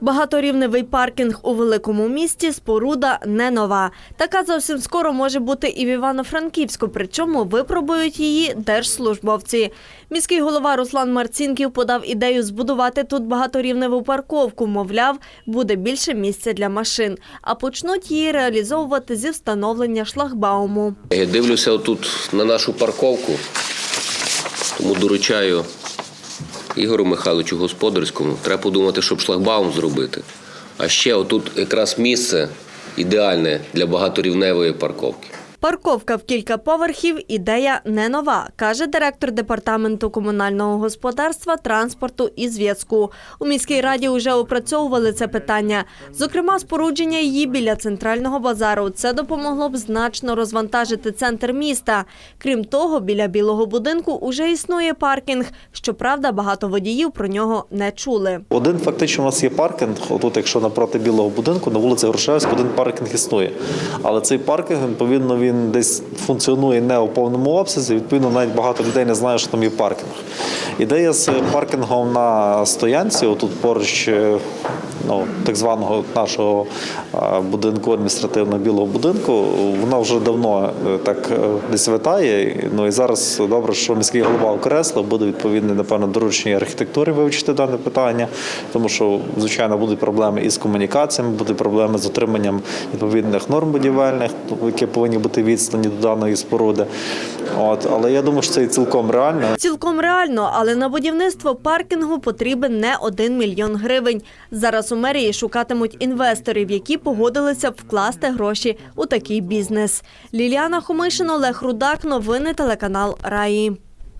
Багаторівневий паркінг у великому місті споруда не нова. Така зовсім скоро може бути і в Івано-Франківську, причому випробують її держслужбовці. Міський голова Руслан Марцінків подав ідею збудувати тут багаторівневу парковку. Мовляв, буде більше місця для машин, а почнуть її реалізовувати зі встановлення шлагбауму. Я дивлюся отут на нашу парковку, тому доручаю Ігору Михайловичу Господарському. Треба подумати, щоб шлагбаум зробити. А ще отут якраз місце ідеальне для багаторівневої парковки. Парковка в кілька поверхів ідея не нова, каже директор департаменту комунального господарства, транспорту і зв'язку. У міській раді вже опрацьовували це питання. Зокрема, спорудження її біля центрального базару. Це допомогло б значно розвантажити центр міста. Крім того, біля білого будинку уже існує паркінг. Щоправда, багато водіїв про нього не чули. Один фактично у нас є паркінг. Отут, якщо напроти білого будинку, на вулиці Грушевська, один паркінг існує. Але цей паркінг, відповідно, він десь функціонує не у повному обсязі. Відповідно, навіть багато людей не знає, що там є паркінг. Ідея з паркінгом на стоянці, отут поруч е, ну, так званого нашого е, будинку, адміністративного білого будинку, вона вже давно е, так десь витає. Ну і зараз добре, що міський голова окреслив, буде відповідне, напевно, доручення архітектури вивчити дане питання, тому що, звичайно, будуть проблеми із комунікаціями, будуть проблеми з отриманням відповідних норм будівельних, які повинні бути відстані до даної споруди. От, але я думаю, що це і цілком реально. Цілком реально, але на будівництво паркінгу потрібен не один мільйон гривень. Зараз у мерії шукатимуть інвесторів, які погодилися б вкласти гроші у такий бізнес. Ліліана Хомишин, Олег Рудак. Новини телеканал Раї.